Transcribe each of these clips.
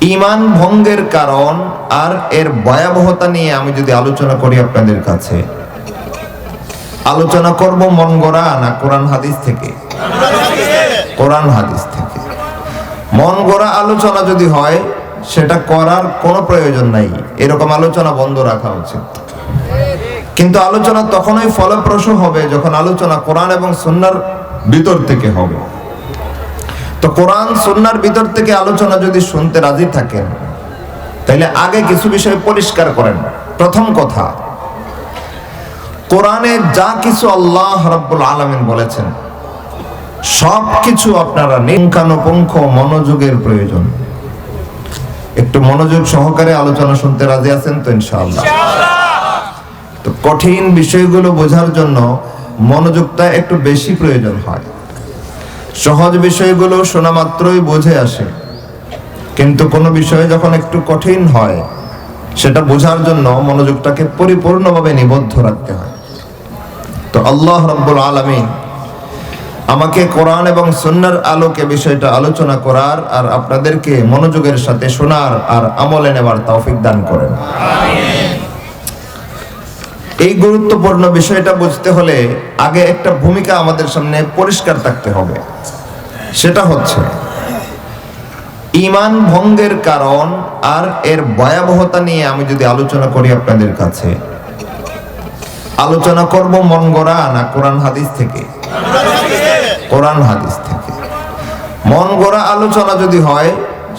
ইমান ভঙ্গের কারণ আর এর ভয়াবহতা নিয়ে আমি যদি আলোচনা করি আপনাদের কাছে। আলোচনা করব মন গড়া না কোরআন হাদিস থেকে? কোরআন হাদিস থেকে। মন গড়া আলোচনা যদি হয়, সেটা করার কোনো প্রয়োজন নাই। এরকম আলোচনা বন্ধ রাখা উচিত। কিন্তু আলোচনা তখনই ফলপ্রসূ হবে যখন আলোচনা কোরআন এবং সুন্নার ভিতর থেকে হবে। তো কোরআন, সুন্নার ভিতর থেকে আলোচনা যদি শুনতে রাজি থাকেন তাহলে আগে কিছু বিষয় পরিষ্কার করেন। প্রথম কথা, কোরআনে যা কিছু আল্লাহ রাব্বুল আলামিন বলেছেন সব কিছু আপনারা নিঙ্কানুপুঙ্খ মনোযোগের প্রয়োজন। একটু মনোযোগ সহকারে আলোচনা শুনতে রাজি আছেন তো ইনশাআল্লাহ? তো কঠিন বিষয়গুলো বোঝার জন্য মনোযোগটা একটু বেশি প্রয়োজন হয়। সহজ বিষয়গুলো শোনা মাত্রই বোঝে আসে। কিন্তু কোনো বিষয় যখন একটু কঠিন হয়, সেটা বোঝার জন্য মনোযোগটাকে পরিপূর্ণভাবে নিবদ্ধ রাখতে হয়। তো আল্লাহ রব্বুল আলমিন আমাকে কোরআন এবং সুন্নার আলোকে বিষয়টা আলোচনা করার আর আপনাদেরকে মনোযোগের সাথে শোনার আর আমলে নেবার তৌফিক দান করেন। এই গুরুত্বপূর্ণ বিষয়টা বুঝতে হলে আগে একটা ভূমিকা আমাদের সামনে পরিষ্কার থাকতে হবে। সেটা হচ্ছে, ইমান ভঙ্গের কারণ আর এর ভয়াবহতা নিয়ে আমি যদি আলোচনা করি আপনাদের কাছে, আলোচনা করব মন গড়া না কোরআন হাদিস থেকে? কোরআন হাদিস থেকে। মন গড়া আলোচনা যদি হয়,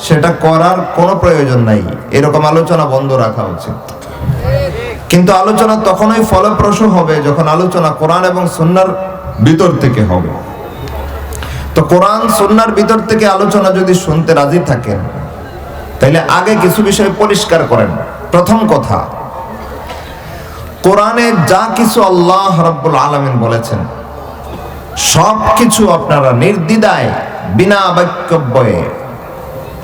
সেটা করার কোনো প্রয়োজন নাই। এরকম আলোচনা বন্ধ রাখা উচিত। কিন্তু আলোচনা তখনই ফলপ্রসূ হবে যখন আলোচনা কোরআন এবং সুন্নার ভিতর থেকে হবে। তো কোরআন, সুন্নার ভিতর থেকে আলোচনা যদি শুনতে রাজি থাকেন তাহলে আগে কিছু বিষয় পরিষ্কার করেন। প্রথম কথা, কোরআনে যা কিছু আল্লাহ রাব্বুল আলামিন বলেছেন সব কিছু আপনারা নির্দ্বিধায়, বিনা বাক্যব্যয়ে,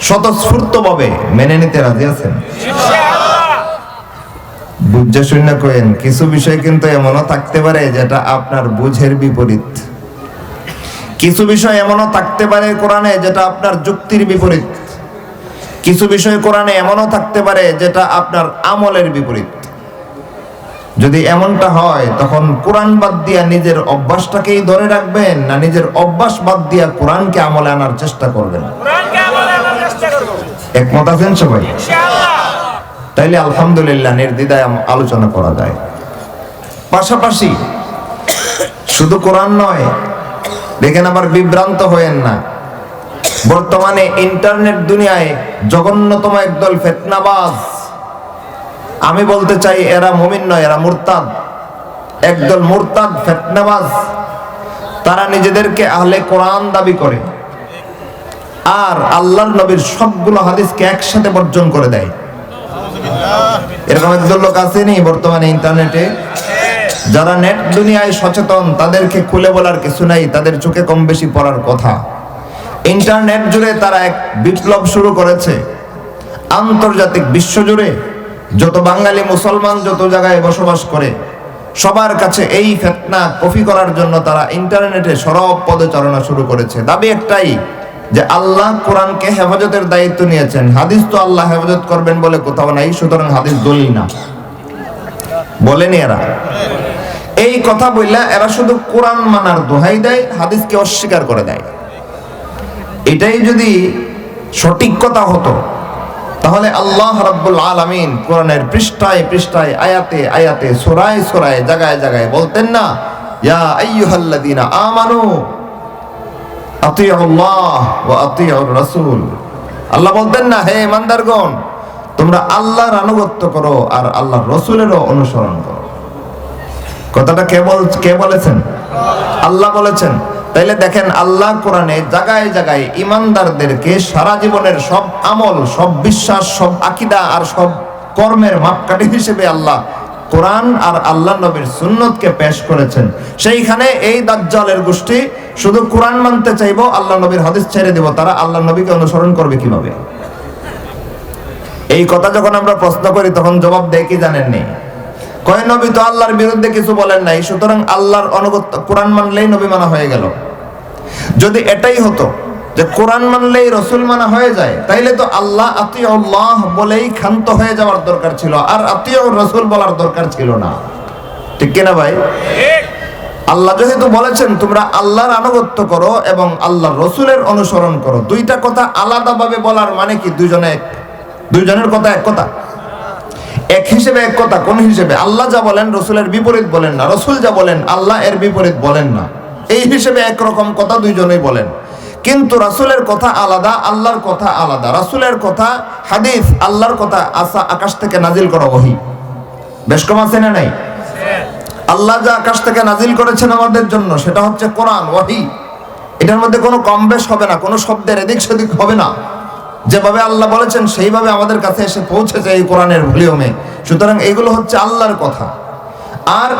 স্বতঃস্ফূর্তভাবে মেনে নিতে রাজি আছেন? বুঝে শূন্য কয়েন কিছু বিষয় কিন্তু এমনও থাকতে পারে যেটা আপনার বুঝের বিপরীত। কিছু বিষয় এমনও থাকতে পারে কোরআনে যেটা আপনার যুক্তির বিপরীত। কিছু বিষয় কোরআনে এমনও থাকতে পারে যেটা আপনার আমলের বিপরীত। যদি এমনটা হয় তখন কোরআন বাদ দিয়া নিজের অভ্যাসটাকেই ধরে রাখবেন না নিজের অভ্যাস বাদ দিয়া কোরআনকে আমলে আনার চেষ্টা করবেন। একমত আছেন সবাই? তাইলে আলহামদুলিল্লাহ নির্দ্বিধায় আম- আলোচনা করা যায়। পাশাপাশি শুধু কোরআন নয়, দেখেন আবার বিভ্রান্ত হয়েন না। বর্তমানে ইন্টারনেট দুনিয়ায় জঘন্যতম একদল ফেতনাবাজ। আমি বলতে চাই, এরা মুমিন নয়, এরা মুরতাদ। একদল মুরতাদ, ফেতনাবাজ। তারা নিজেদেরকে আহলে কোরআন দাবি করে। আর আল্লাহর নবীর সবগুলো হাদিসকে একসাথে বর্জন করে দেয়। এরকম একজন লোক আসেনি বর্তমানে ইন্টারনেটে, যারা নেট দুনিয়ায় সচেতন, তাদেরকে খুলে বলার কিছু নাই, তাদের চোখে কম বেশি পড়ার কথা। ইন্টারনেট জুড়ে তারা এক বিপ্লব শুরু করেছে। আন্তর্জাতিক বিশ্ব জুড়ে যত বাঙালি মুসলমান যত জায়গায় বসবাস করে, সবার কাছে এই ফেতনা কফি করার জন্য তারা ইন্টারনেটে সরব পদচারণা শুরু করেছে। দাবি একটাই যে আল্লাহ কোরআনকে হেফাজতের দায়িত্ব নিয়েছেন। হাদিস তো আল্লাহ হেফাজত করবেন বলে কোথাও নাই, সুতরাং হাদিস দলিল না। বলেনি এরা। এই কথা বললে এরা শুধু কোরআন মানার দোহাই দেয়, হাদিসকে অস্বীকার করে দেয়। এটাই যদি সঠিক কথা হতো, তাহলে আল্লাহ রাব্বুল আলামিন কোরআনের পৃষ্ঠায় পৃষ্ঠায়, আয়াতে আয়াতে, সোরায় সোরায়, জায়গায় জায়গায় বলতেন না, ইয়া আইয়ুহাল্লাযীনা আমানু আতিউল্লাহ ওয়া আতিউর রাসূল আল্লাহ বলতেন না, হে তোমরা আল্লাহর আনুগত্য করো আর আল্লাহর রসুলেরও অনুসরণ করো। কথাটা কে কে বলেছেন? আল্লাহ বলেছেন। তাইলে দেখেন, আল্লাহ কোরআনে জায়গায় জায়গায় ইমানদারদেরকে সারা জীবনের সব আমল, সব বিশ্বাস, সব আকিদা আর সব কর্মের মাপকাঠি হিসেবে আল্লাহ কোরআন আর আল্লাহ নবীর সুন্নতকে পেশ করেছেন। সেইখানে এই দাজ্জালের গোষ্ঠী শুধু কোরআন মানতে চাইব, আল্লাহ নবীর হাদিস ছেড়ে দেব, তারা আল্লাহ নবীকে অনুসরণ করবে কীভাবে? এই কথা যখন আমরা প্রশ্ন করি, তখন জবাব দেয় কি জানেননি কয়, নবী তো আল্লাহর বিরুদ্ধে কিছু বলেন নাই, সুতরাং আল্লাহর অনুগত্য কোরআন মানলেই নবী মানা হয়ে গেল। যদি এটাই হতো যে কোরআন মানলেই রসুল মানা হয়ে যায় তাইলে তো আল্লাহ আতিউল্লাহ বলেই ক্ষান্ত হয়ে যাওয়ার দরকার ছিল আর আতিউর রসুল বলার দরকার ছিল না। ঠিক কিনা ভাই? আল্লাহ যেহেতু বলেছেন তোমরা আল্লাহর আনুগত্য করো এবং আল্লাহ রসুলের অনুসরণ করো। দুইটা কথা আলাদাভাবে বলার মানে কি? দুইজনে এক। দুইজনের কথা এক কথা। এক হিসেবে এক কথা কোন হিসেবে? আল্লাহ যা বলেন রসুলের বিপরীত বলেন না। রসুল যা বলেন আল্লাহ এর বিপরীত বলেন না। এই হিসেবে একরকম কথা দুইজনেই বলেন। কিন্তু রাসুলের কথা আলাদা, আল্লাহর কথা আলাদা। রাসুলের কথা, হাদিস, আল্লাহর কথা আসা আকাশ থেকে নাজিল করা ওহি। বেশ কম আছে না নাই? আল্লাহ যা আকাশ থেকে নাজিল করেছেন আমাদের জন্য, সেটা হচ্ছে কোরআন ওয়াহি এটার মধ্যে কোনো কম বেশ হবে না, কোনো শব্দের এদিক সেদিক হবে না। যেভাবে আল্লাহ বলেছেন, সেইভাবে আমাদের কাছে এসে পৌঁছেছে এই কোরআনের ভলিউমে। সুতরাং এগুলো হচ্ছে আল্লাহর কথা। আর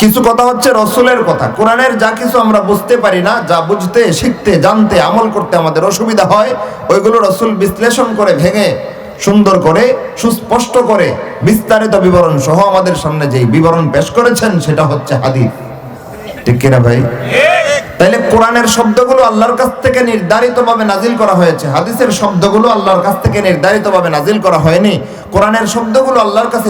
কিছু কথা হচ্ছে রসুলের কথা। কোরআনের যা কিছু আমরা বুঝতে পারি না, যা বুঝতে, শিখতে, জানতে, আমল করতে আমাদের অসুবিধা হয়, ওইগুলো রসুল বিশ্লেষণ করে ভেঙে, সুন্দর করে, সুস্পষ্ট করে, বিস্তারিত বিবরণ সহ আমাদের সামনে যেই বিবরণ পেশ করেছেন, সেটা হচ্ছে হাদিস। ঠিক কিনা ভাই? তাইলে কোরআনের শব্দগুলো আল্লাহর কাছ থেকে নির্ধারিতভাবে নাজিল করা হয়েছে। হাদিসের শব্দগুলো আল্লাহর কাছ থেকে নির্ধারিতভাবে নাজিল করা হয়নি। কোরআনের শব্দগুলো আল্লাহর কাছে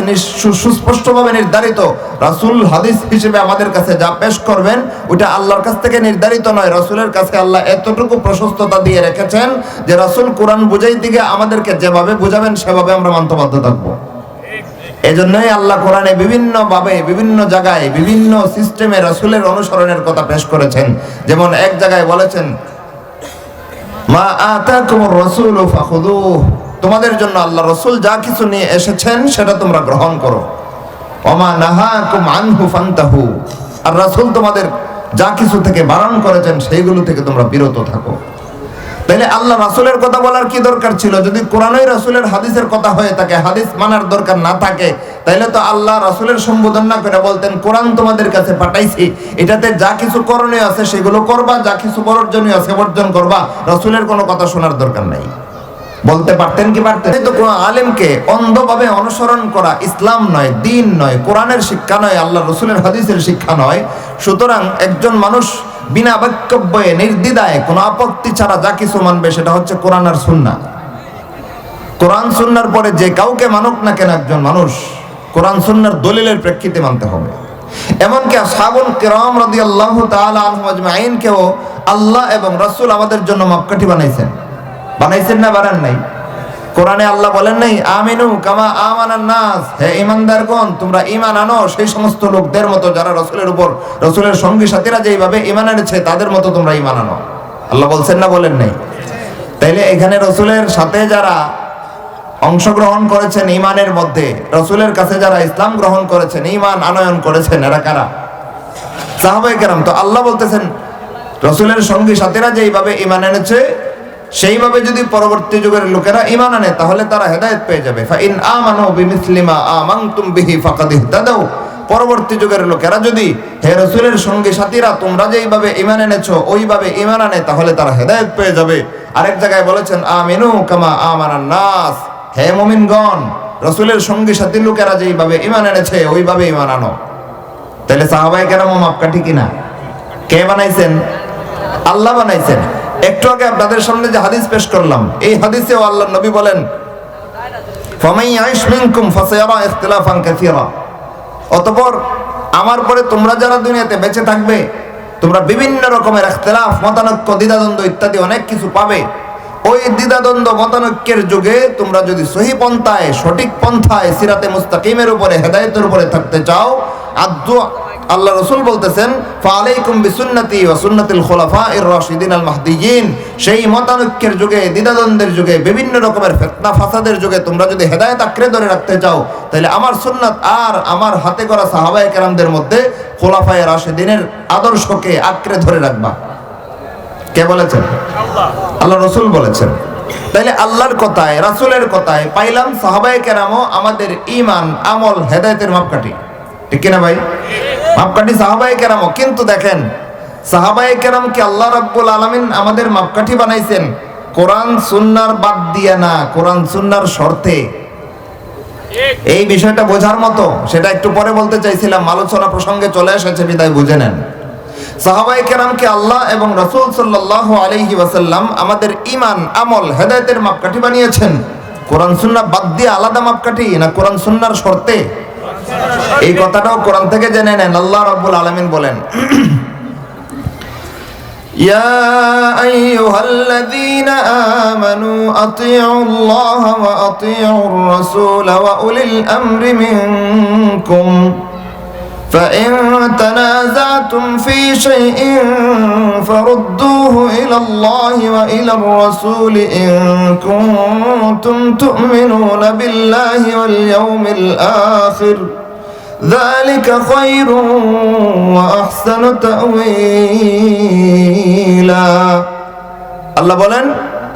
সুস্পষ্টভাবে নির্ধারিত। রাসূল হাদিস হিসেবে আমাদের কাছে যা পেশ করবেন, ওটা আল্লাহর কাছ থেকে নির্ধারিত নয়। রাসূলের কাছে আল্লাহ এতটুকু প্রশস্ততা দিয়ে রেখেছেন যে রাসূল কোরআন বুঝাই দিকে আমাদেরকে যেভাবে বুঝাবেন, সেভাবে আমরা মানতে থাকব। এজন্যই আল্লাহ কোরআনে বিভিন্ন ভাবে বিভিন্ন জায়গায়, বিভিন্ন সিস্টেমে রাসূলের অনুসরণের কথা পেশ করেছেন। যেমন এক জায়গায় বলেছেন, মা আতাকুমুর রাসূলু ফাখুদুহু তোমাদের জন্য আল্লাহ রসুল যা কিছু নিয়ে এসেছেন, সেটা তোমরা গ্রহণ করো। ওমা নাহাকুম আনহু ফান্তাহু। আর রাসূল তোমাদের যা কিছু থেকে বারণ করেছেন, সেইগুলো থেকে তোমরা বিরত থাকো। তাইলে আল্লাহ রাসূলের কথা বলার কি দরকার ছিল? যদি কোরআনই রাসূলের হাদিসের কথা হয়ে থাকে, হাদিস মানার দরকার না থাকে তাইলে তো আল্লাহ রাসূলের সম্বোধন না করে বলতেন, কোরআন তোমাদের কাছে পাঠাইছি, এটাতে যা কিছু করণীয় আছে সেগুলো করবা, যা কিছু বর্জনীয় আছে বর্জন করবা। রাসূলের কোনো কথা শোনার দরকার নাই। বলতে পারতেন কি পারতেন? তো কোন আলেমকে অন্ধভাবে অনুসরণ করা ইসলাম নয়, দিন নয়, কোরআনের শিক্ষা নয়, আল্লাহ রসুলের হাদিসের শিক্ষা নয়। সুতরাং একজন মানুষ বিনা বক্তব্যে নির্দ্বিধায় কোনো আপত্তি ছাড়া যা কিছু মানবে সেটা হচ্ছে কোরআন আর সুন্না। কোরআন সুন্নার পরে যে কাউকে মানুক না কেন একজন মানুষ, কোরআন সুন্নার দলিলের প্রেক্ষিতে মানতে হবে। এমনকি সাবুন কিরাম তাআলা আনহু আজমাইনকেও আল্লাহ এবং রাসূল আমাদের জন্য মাপকাঠি বানাইছেন। বানাইছেন না বানান নাই? কোরআনে আল্লাহ বলেন নাই, আমিনু কামা আমানান নাস। হে ঈমানদারগণ, তোমরা ঈমান আনো, সেই সমস্ত লোকদের মতো যারা রাসূলের উপর, রাসূলের সঙ্গী সাথীরা যেইভাবে ঈমান এনেছে, তাদের মতো তোমরা ঈমান আনো। আল্লাহ বলছেন না, বলেন নাই? তাইলে এখানে রসুলের সাথে যারা অংশগ্রহণ করেছেন ইমানের মধ্যে, রসুলের কাছে যারা ইসলাম গ্রহণ করেছেন ইমান আনয়ন করেছেন, এরা কারা? সাহাবাই কেরাম, তো আল্লাহ বলতেছেন, রসুলের সঙ্গী সাথীরা যেইভাবে ইমান এনেছে সেইভাবে যদি পরবর্তী যুগের লোকেরা ইমান আনে, তাহলে তারা হেদায়ত পেয়ে যাবে। ফাইন বিহি পরবর্তী যুগের লোকেরা যদি, হে রসুলের সঙ্গী সাথীরা, তোমরা যেইভাবে ইমান এনেছো, ওইভাবে ইমান আনে, তাহলে তারা হেদায়ত পেয়ে যাবে। আরেক জায়গায় বলেছেন, আমিনু কামা আমানান নাস। হে মুমিনগণ, রসুলের সঙ্গী সাথী লোকেরা যেইভাবে ইমান এনেছে, ওইভাবে ইমান আনো। তাহলে সাহাবাই কেরাম মাপকাঠি কিনা? কে বানাইছেন? আল্লাহ বানাইছেন। একটু আগে আপনাদের সামনে যে হাদিস পেশ করলাম, এই হাদিসেও আল্লাহ নবী বলেন অতঃপর, আমার পরে তোমরা যারা দুনিয়াতে বেঁচে থাকবে, তোমরা বিভিন্ন রকমের ইখতিলাফ, মতানৈক্য, দ্বিধাদ্বন্দ্ব ইত্যাদি অনেক কিছু পাবে। ওই দ্বিধাদ্বন্দ্ব, মতানৈক্যের যুগে তোমরা যদি সহি পন্থায়, সঠিক পন্থায় সিরাতে মুস্তাকিমের উপরে, হেদায়েতের উপরে থাকতে চাও, আদু আল্লাহ রসুল বলতেছেন ফালাইকুম বিসুন্নতি ওয়া সুন্নাতিল খুলাফা ইর রাশিদিন আল মাহদিয়িন। সেই মতানৈক্যের যুগে দ্বিধাদ্বন্দ্বের যুগে বিভিন্ন রকমের ফিতনা ফাসাদের যুগে তোমরা যদি হেদায়েত আঁকড়ে ধরে রাখতে চাও তাহলে আমার সুন্নাত আর আমার হাতে করা সাহাবায়ে কেরামদের মধ্যে খোলাফায়ে রাশিদিনের আদর্শকে আঁকড়ে ধরে রাখবা। কে বলেছেন? আল্লাহ আল্লাহ রসুল বলেছেন। তাইলে আল্লাহর কথায় রাসূলের কথায় পাইলাম সাহাবায়ে কেরামও আমাদের ইমান আমল হেদায়েতের মাপকাঠি। ঠিক কিনা ভাই? মাপকাঠি সাহাবায়ে কেরামও কিন্তু দেখেন, সাহাবায়ে কেরামকে আল্লাহ রাব্বুল আলামিন আমাদের মাপকাঠি বানাইছেন? কোরআন, সুন্নার বাদ দিয়ে না, কোরআন, সুন্নার শর্তে? এই বিষয়টা বোঝার মতো, সেটা একটু পরে বলতে চাইছিলাম, আলোচনা প্রসঙ্গে চলে এসেছে, বিদায় বুঝে নেন। সাহাবাই কেরামকে আল্লাহ এবং রসুল সাল্লাহ আলহি ওয়াসাল্লাম আমাদের ইমান আমল, হেদায়তের মাপকাঠি বানিয়েছেন? কোরআন সুন্না বাদ দিয়ে আলাদা মাপকাঠি না কোরআন, সুন্নার শর্তে? এই কথাটাও কোরআন থেকে জেনে নেন আল্লাহ রাব্বুল আলামিন বলেন يا أيها الذين آمنوا أطيعوا الله وأطيعوا الرسول وأولي الأمر منكم فإن تنازعتم في شيء فردوه إلى الله وإلى الرسول إن كنتم تؤمنون بالله واليوم الآخر ذلك خير وأحسن تأويلا আল্লাহ বলেন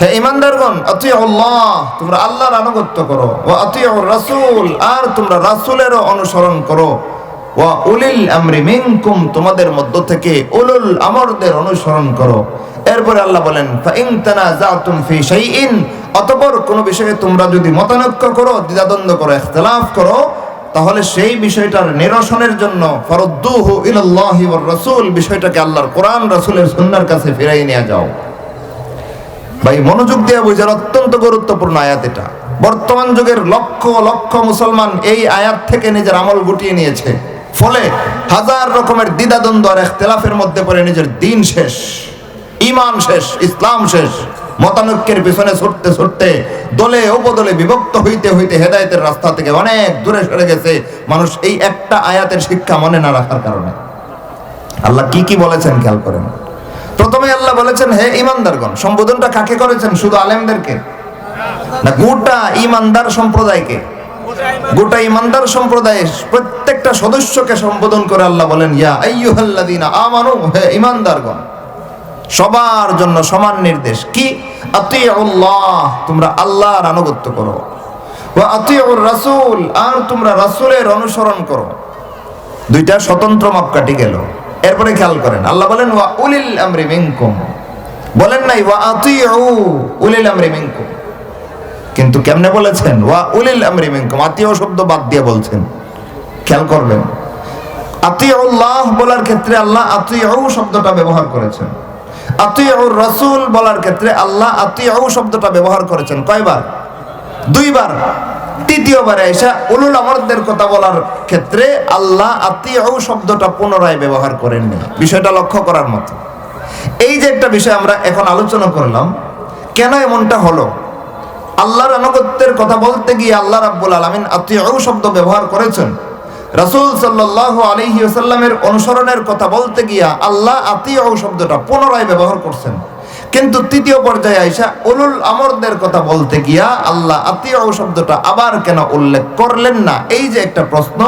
হে ইমানদারগণ আতি আল্লাহ তোমরা আল্লাহর আনুগত্য করো ও আতি রাসূল আর তোমরা রাসূলেরও অনুসরণ করো ওয়া উলিল আমরি মিনকুম, তোমাদের মধ্য থেকে উলুল আমরদের অনুসরণ করো। এরপরে আল্লাহ বলেন ফা ইন ফি শাইইন অতঃপর কোন বিষয়ে তোমরা যদি মতানৈক্য করো, দ্বিধাদ্বন্দ্ব করো, ইখতিলাফ করো, তাহলে সেই বিষয়টার নিরসনের জন্য ফরদ্দুহু ইলাল্লাহি ওয়ার রাসূল, বিষয়টাকে আল্লাহর কোরআন, রাসূলের সুন্নাহর কাছে ফিরাই নিয়ে যাও। ভাই, মনোযোগ দিয়ে বুঝার অত্যন্ত গুরুত্বপূর্ণ আয়াত এটা। বর্তমান যুগের লক্ষ লক্ষ মুসলমান এই আয়াত থেকে নিজের আমল গুটিয়ে নিয়েছে। ফলে হাজার রকমের দ্বিধাদ্বন্দ্ব আর এখতেলাফের মধ্যে পড়ে নিজের দিন শেষ ইমান শেষ, ইসলাম শেষ, মতানৈক্যের পিছনে ছুটতে ছুটতে দলে উপদলে বিভক্ত হইতে হইতে হেদায়েতের রাস্তা থেকে অনেক দূরে সরে গেছে মানুষ এই একটা আয়াতের শিক্ষা মনে না রাখার কারণে। আল্লাহ কি কি বলেছেন খেয়াল করেন? প্রথমে আল্লাহ বলেছেন, হে ইমানদারগণ সম্বোধনটা কাকে করেছেন? শুধু আলেমদেরকে? না, গোটা ইমানদার সম্প্রদায়কে? গোটা ইমানদার সম্প্রদায়ের প্রত্যেকটা সদস্যকে সম্বোধন করে আল্লাহ বলেন, ইয়া আইয়ুহাল্লাযীনা আমানু, হে ইমানদারগণ, সবার জন্য সমান নির্দেশ কি? আতিউল্লাহ, তোমরা আল্লাহর আনুগত্য করো। ওয়া আতিউর রাসূল, আর তোমরা রাসূলের অনুসরণ করো। দুইটা স্বতন্ত্র মাপকাঠি গেল। এরপরে খেয়াল করেন, আল্লাহ বলেন, ওয়া উলিল আমরি মিনকুম। বলেন নাই, ওয়া আতিউ উলিল আমরি মিনকুম। কিন্তু কেমনে বলেছেন? ওয়া উলিল আমরি মিনকুম আতিউ শব্দ বাদ দিয়ে বলছেন। খেয়াল করবেন। আতিউল্লাহ বলার ক্ষেত্রে আল্লাহ আতিউ শব্দটা ব্যবহার করেছেন। আতিউর রাসূল বলার ক্ষেত্রে আল্লাহ আতিউ শব্দটা ব্যবহার করেছেন। কয়বার? দুইবার। তৃতীয়বারে এসা উলুল আমরদের কথা বলার ক্ষেত্রে আল্লাহ আতিউ শব্দটা পুনরায় ব্যবহার করেননি বিষয়টা লক্ষ্য করার মতো। এই যে একটা বিষয় আমরা এখন আলোচনা করলাম, কেন এমনটা হলো? আল্লাহর আনুগত্যের কথা বলতে গিয়ে আল্লাহ রাব্বুল আলামিন আতিউ শব্দ ব্যবহার করেছেন। রাসূল সাল্লাল্লাহু আলাইহি ওয়াসাল্লামের অনুসরণের কথা বলতে গিয়া আল্লাহ আতিউ শব্দটা পুনরায় ব্যবহার করছেন। কিন্তু তৃতীয় পর্যায়ে আইসা উলুল আমরদের কথা বলতে গিয়া আল্লাহ আতিউ শব্দটা আবার কেন উল্লেখ করলেন না? এই যে একটা প্রশ্ন,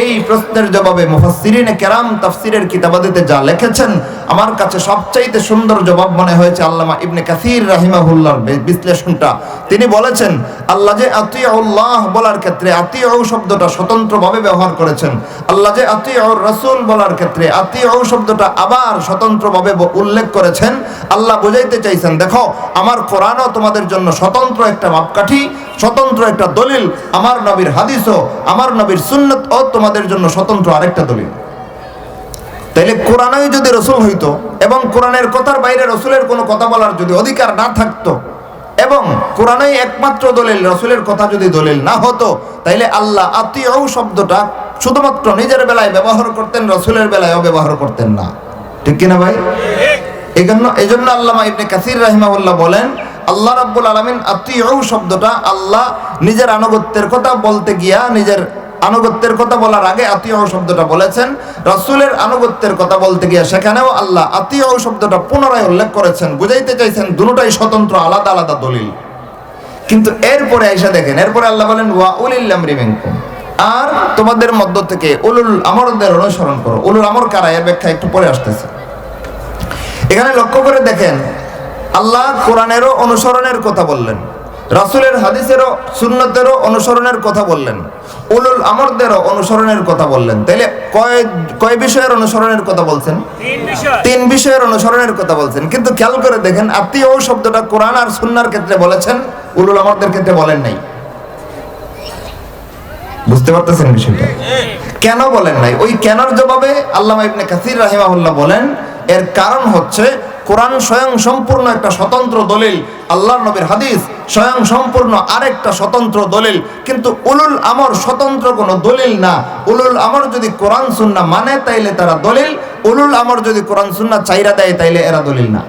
এই প্রশ্নের জবাবে মুফাসসিরিনে কেরাম তাফসিরের কিতাবাদিতে যা লিখেছেন আমার কাছে সবচাইতে সুন্দর জবাব মনে হয়েছে আল্লামা ইবনে কাসির রাহিমাহুল্লাহর বিশ্লেষণটা। তিনি বলেছেন, আল্লাহ যে আতিউল্লাহ বলার ক্ষেত্রে, আতিউ শব্দটা স্বতন্ত্রভাবে ব্যবহার করেছেন। আল্লাহ যে আতিউর রাসূল বলার ক্ষেত্রে, আতিউ শব্দটা আবার স্বতন্ত্রভাবে উল্লেখ করেছেন। আল্লাহ বুঝাইতে চাইছেন, দেখো, আমার কোরআনও তোমাদের জন্য স্বতন্ত্র একটা মাপকাঠি, স্বতন্ত্র একটা দলিল, আমার নবীর হাদিসও, আমার নবীর সুন্নত ও তোমাদের জন্য স্বতন্ত্র আরেকটা দলিল। তাইলে কোরআনই যদি রসুল হইতো এবং কোরআনের কথার বাইরে রসুলের কোনো কথা বলার যদি অধিকার না থাকতো এবং কোরআনই একমাত্র দলিল, রসুলের কথা যদি দলিল না হতো, তাইলে আল্লাহ আত্মীয় শব্দটা শুধুমাত্র নিজের বেলায় ব্যবহার করতেন, রসুলের বেলায়ও ব্যবহার করতেন না। ঠিক কিনা ভাই? এই জন্য এই জন্য আল্লামা ইবনে কাসির রাহিমাহুল্লাহ বলেন, আল্লাহ রাব্বুল আলামিন আতিউ শব্দটা আল্লাহ নিজের আনুগত্যের কথা বলতে গিয়া নিজের আনুগত্যের কথা বলার আগে আতিউ শব্দটা বলেছেন। রাসূলের আনুগত্যের কথা বলতে গিয়া সেখানেও আল্লাহ আতিউ শব্দটা পুনরায় উল্লেখ করেছেন। বুঝাইতে চাইছেন দুটোটাই স্বতন্ত্র, আলাদা আলাদা দলিল। কিন্তু এরপরে এসে দেখেন, এরপরে আল্লাহ বলেন, ওয়া উলিল আমরি মিনকুম। আর তোমাদের মধ্য থেকে উলুল আমরদের অনুসরণ করো। উলুল আমর কারা? এর ব্যাখ্যা একটু পরে আসতেছে। এখানে লক্ষ্য করে দেখেন, আল্লাহ কোরআনেরও অনুসরণের কথা বললেন। রাসূলের হাদিসেরও সুন্নতেরও অনুসরণের কথা বললেন। উলুল আমরদেরও অনুসরণের কথা বললেন। তাইলে কয় কয় বিষয়ের অনুসরণের কথা বলছেন? তিন বিষয়ের অনুসরণের কথা বলছেন। কিন্তু খেয়াল করে দেখেন আত্মীয় শব্দটা কোরআন আর সুন্নার ক্ষেত্রে বলেছেন উলুল আমরদের ক্ষেত্রে বলেন নাই। বুঝতে পারতেছেন বিষয়টা? কেন বলেন নাই? ওই কেনর জবাবে আল্লামা ইবনে কাসির রাহিমাহুল্লাহ বলেন এর কারণ হচ্ছে কোরআন স্বয়ং সম্পূর্ণ একটা স্বতন্ত্র দলিল আল্লাহ নবীর হাদিস স্বয়ং সম্পূর্ণ আরেকটা স্বতন্ত্র দলিল। কিন্তু উলুল আমর স্বতন্ত্র কোনো দলিল না। উলুল আমর যদি কোরআন সুন্না মানে তাইলে তারা দলিল। উলুল আমর যদি কোরআন সুন্না চাইরা দেয়, তাইলে এরা দলিল না।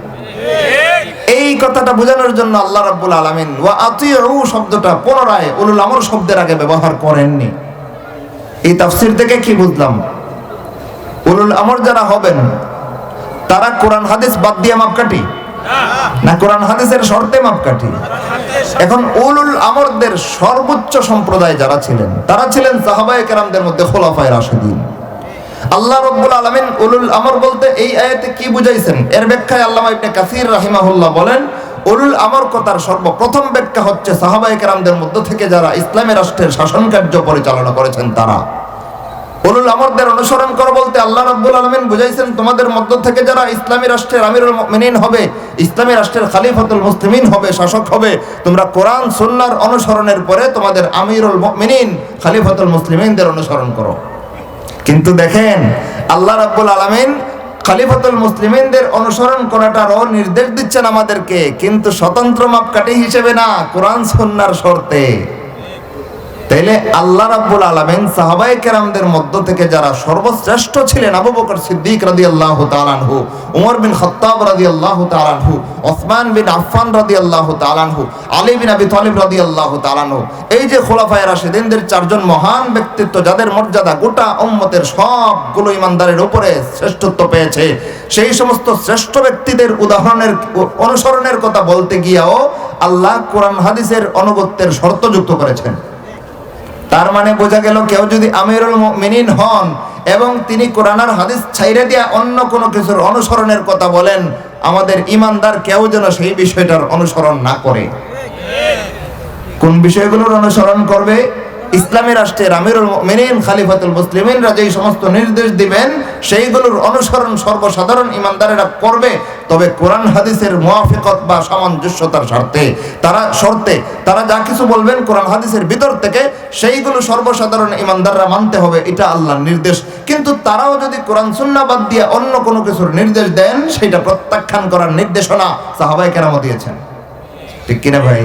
এই কথাটা বোঝানোর জন্য আল্লাহ রাব্বুল আলামিন, ওয়া আতিউ শব্দটা পুনরায় উলুল আমর শব্দের আগে ব্যবহার করেননি। এই তাফসির থেকে কি বুঝলাম? উলুল আমর যারা হবেন তারা কোরআন হাদিস বাদ দিয়ে মাপকাঠি? না, কোরআন হাদিসের শর্তে মাপকাঠি? এখন উলুল আমরদের সর্বোচ্চ সম্প্রদায় যারা ছিলেন, তারা ছিলেন সাহাবায়ে কেরামদের মধ্যে খোলাফায়ে রাশিদিন। আল্লাহ রব্বুল আলামিন উলুল আমর বলতে এই আয়াতে কি বুঝাইছেন? এর ব্যাখ্যায় আল্লামা ইবনে কাসির রাহিমাহুল্লাহ বলেন, উলুল আমর কথার সর্বপ্রথম ব্যাখ্যা হচ্ছে সাহাবায়ে কেরামদের মধ্য থেকে যারা ইসলামী রাষ্ট্রের শাসন কার্য পরিচালনা করেছেন তারা। উলুল আমরদের অনুসরণ করো বলতে আল্লাহ রাব্বুল আলামিন বুঝাইছেন, তোমাদের মধ্য থেকে যারা ইসলামী রাষ্ট্রের আমিরুল মুমিনিন হবে, ইসলামী রাষ্ট্রের খলিফাতুল মুসলিমিন হবে, শাসক হবে, তোমরা কোরআন সুন্নাহর অনুসরণের পরে তোমাদের আমিরুল মুমিনিন, খলিফাতুল মুসলিমিনদের অনুসরণ করো। কিন্তু দেখেন, আল্লাহ রাব্বুল আলামিন খলিফাতুল মুসলিমিনদের অনুসরণ করাটারও নির্দেশ দিচ্ছেন আমাদেরকে, কিন্তু স্বতন্ত্র মাপকাঠি হিসেবে না, কোরআন সুন্নাহর শর্তে। তাইলে আল্লাহ রাব্বুল আলামিন সাহাবায়ে কেরামদের মধ্য থেকে যারা সর্বশ্রেষ্ঠ ছিলেন আবু বকর সিদ্দিক রাদিয়াল্লাহু তাআলা আনহু, উমর বিন খাত্তাব রাদিয়াল্লাহু তাআলা আনহু, ওসমান বিন আফফান রাদিয়াল্লাহু তাআলা আনহু, আলী বিন আবি তালিব রাদিয়াল্লাহু তাআলা আনহু, এই যে খোলাফায়ে রাশিদিনদের চারজন মহান ব্যক্তিত্ব যাদের মর্যাদা গোটা উম্মতের সবগুলো ইমানদারের উপরে শ্রেষ্ঠত্ব পেয়েছে, সেই সমস্ত শ্রেষ্ঠ ব্যক্তিদের উদাহরণের অনুসরণের কথা বলতে গিয়েও আল্লাহ কোরআন হাদিসের অনুগত্যের শর্ত যুক্ত করেছেন। তার মানে বোঝা গেল কেউ যদি আমিরুল মুমিনিন হন এবং তিনি কোরআনার হাদিস ছাইরে দিয়া অন্য কোনো কিছুর অনুসরণের কথা বলেন, আমাদের ইমানদার কেউ যেন সেই বিষয়টার অনুসরণ না করে। কোন বিষয়গুলোর অনুসরণ করবে? ইসলামী রাষ্ট্রের আমিরুল মুমিনিন, খালিফাতুল মুসলিমিনরা যেই সমস্ত নির্দেশ দিবেন, সেইগুলোর অনুসরণ সর্বসাধারণ ইমানদারেরা করবে। তবে কোরআন হাদিসের মোয়াফিকত বা সামঞ্জস্যতার স্বার্থে তারা, শর্তে তারা যা কিছু বলবেন কোরআন হাদিসের ভিতর থেকে সেইগুলো সর্বসাধারণ ইমানদাররা মানতে হবে, এটা আল্লাহর নির্দেশ। কিন্তু তারাও যদি কোরআন সুন্নাবাদ দিয়ে অন্য কোনো কিছুর নির্দেশ দেন, সেটা প্রত্যাখ্যান করার নির্দেশনা সাহাবাই কেরামও দিয়েছেন। ঠিক কিনা ভাই?